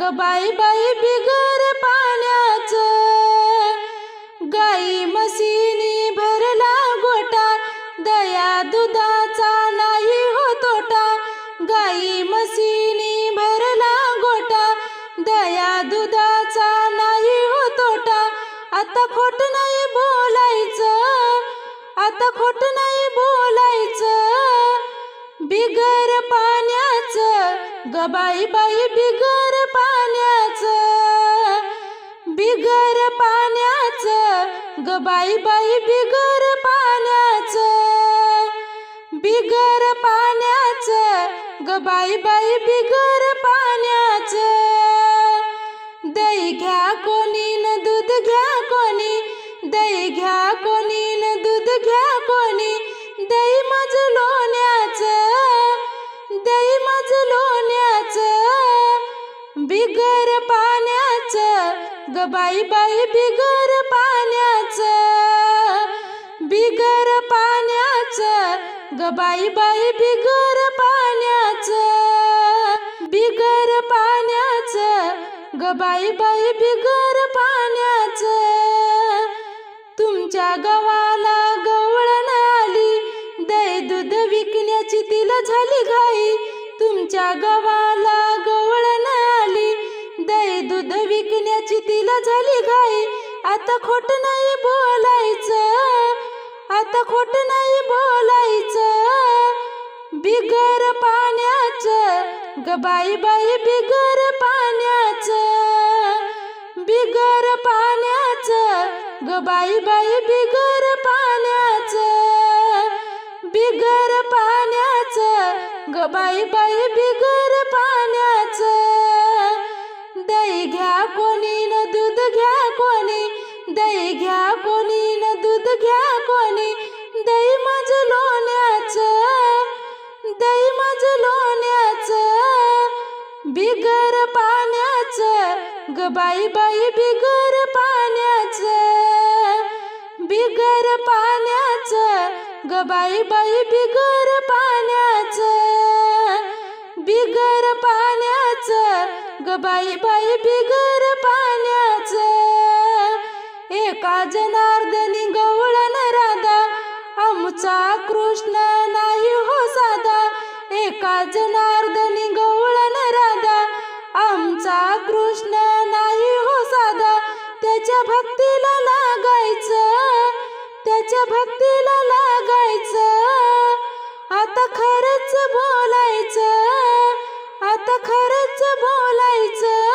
ग बाई बाई बिगर पाण्याचं. गाई म्हशीनी भरला गोटा. दया दुधाचा नाही हो तोटा. गाई मशीनी भरला गोटा. दया दुधाचा नाही हो तोटा. आता खोट नाही बोलायचं. आता खोट नाही बोलायचं. बिगर पा ग बाई बाई बिगर पाण्याचं बिगर पाण्याचं. ग बाई बाई बिगर पाण्याचं बिगर पाण्याचं. ग बाई बाई बिगर पाण्याचं. दही घ्या कोणी न दूध घ्या कोणी दही घ्या कोणी बिगर पाण्याचं ग बाई बाई बिगर पाण्याचं. बिगर पाण्याचं ग बाई बाई बिगर पाण्याचं. बिगर पाण्याचं ग बाई बाई बिगर पाण्याचं. तुमच्या गव्हाला गवळण आली दही दूध विकण्याची तिला झाली घाई. तुमच्या गव्हाला गवळण त्याची तिला झाली घाई. आता खोट नाही बोलायचं. आता खोट नाही बोलायचं. बिगर पाण्याचं. ग बाई बाई बिगर पाण्याचं. बिगर पाण्याचं. ग बाई बाई बिगर पाण्याचं. बिगर पाण्याचं. ग बाई बाई बिगर पाण्या ग बाई बाई बिगर पाण्याचं बिगर पाण्याचं. ग बाई बाई बिगर पाण्याचं बिगर पाण्याचं. ग बाई बाई बिगर पाण्याचं. एका जनार्दनी गवळण राधा आमचा कृष्ण नाही हो साधा. एका जनार्दनी भक्तीला लागायचं. आता खरंच बोलायचं. आता खरंच बोलायचं.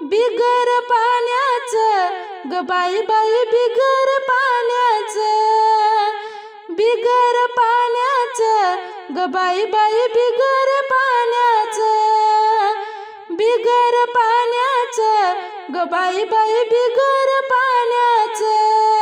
बिगर पाण्याचं. ग बाई बाई बिगर पाण्याचं. बिगर पाण्याचं. ग बाई बाई बिगर पाण्याचं. बिगर पाण्याचं. ग बाई बाई बिगर पाण्याचं.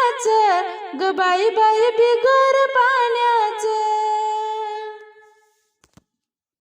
पाण्याचं ग बाई बाई बिगर पाण्याचं.